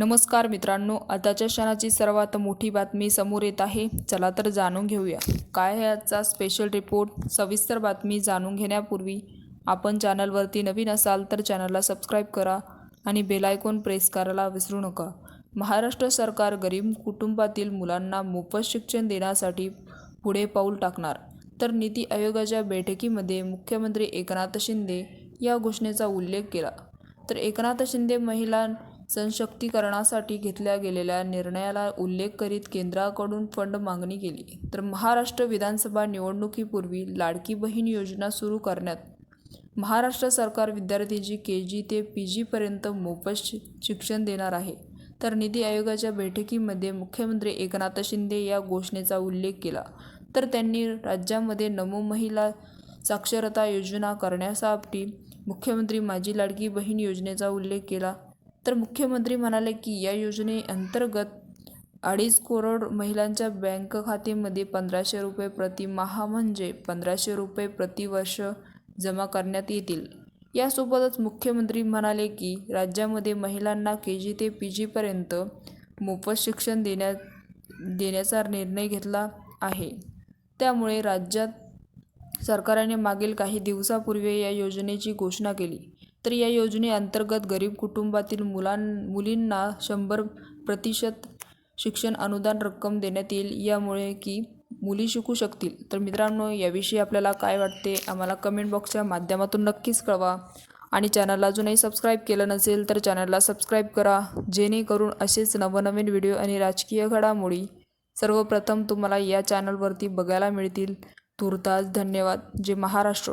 नमस्कार मित्रांनो आताच्या क्षणाची सर्वात मोठी बातमी समोर येत आहे. चला तर जाणून घेऊया. काय आहे आजचा स्पेशल रिपोर्ट सविस्तर बातमी जाणून घेण्यापूर्वी आपण चॅनलवरती नवीन असाल तर चॅनलला सबस्क्राईब करा आणि बेलायकॉन प्रेस करायला विसरू नका. महाराष्ट्र सरकार गरीब कुटुंबातील मुलांना मोफत शिक्षण देण्यासाठी पुढे पाऊल टाकणार. तर नीती आयोगाच्या बैठकीमध्ये मुख्यमंत्री एकनाथ शिंदे या घोषणेचा उल्लेख केला. तर एकनाथ शिंदे महिला सशक्तीकरणासाठी घेतल्या गेलेल्या निर्णयाला उल्लेख करीत केंद्राकडून फंड मागणी केली. तर महाराष्ट्र विधानसभा निवडणुकीपूर्वी लाडकी बहीण योजना सुरू करण्यात महाराष्ट्र सरकार विद्यार्थ्यांची के जी ते पी जीपर्यंत मोफत शि शिक्षण देणार आहे. तर निधी आयोगाच्या बैठकीमध्ये मुख्यमंत्री एकनाथ शिंदे या घोषणेचा उल्लेख केला. तर त्यांनी राज्यामध्ये नमो महिला साक्षरता योजना करण्यासाठी मुख्यमंत्री माझी लाडकी बहीण योजनेचा उल्लेख केला. तर मुख्यमंत्री म्हणाले की या योजनेअंतर्गत अडीच करोड महिलांच्या बँक खात्यामध्ये पंधराशे रुपये प्रतिमाहा म्हणजे पंधराशे रुपये प्रतिवर्ष जमा करण्यात येतील. यासोबतच मुख्यमंत्री म्हणाले की राज्यामध्ये महिलांना के जी ते पी जीपर्यंत मोफत शिक्षण देण्या देण्याचा निर्णय घेतला आहे. त्यामुळे राज्यात सरकारने मागील काही दिवसापूर्वी या योजनेची घोषणा केली. तर या योजनेअंतर्गत गरीब कुटुंबातील मुलां मुलींना शंभर प्रतिशत शिक्षण अनुदान रक्कम देण्यात येईल. यामुळे की मुली शिकू शकतील. तर मित्रांनो याविषयी आपल्याला काय वाटते आम्हाला कमेंट बॉक्सच्या माध्यमातून नक्कीच कळवा. आणि चॅनलला अजूनही सबस्क्राईब केलं नसेल तर चॅनलला सबस्क्राईब करा. जेणेकरून असेच नवनवीन व्हिडिओ आणि राजकीय घडामोडी सर्वप्रथम तुम्हाला या चॅनलवरती बघायला मिळतील. तुर्तास धन्यवाद. जे महाराष्ट्र.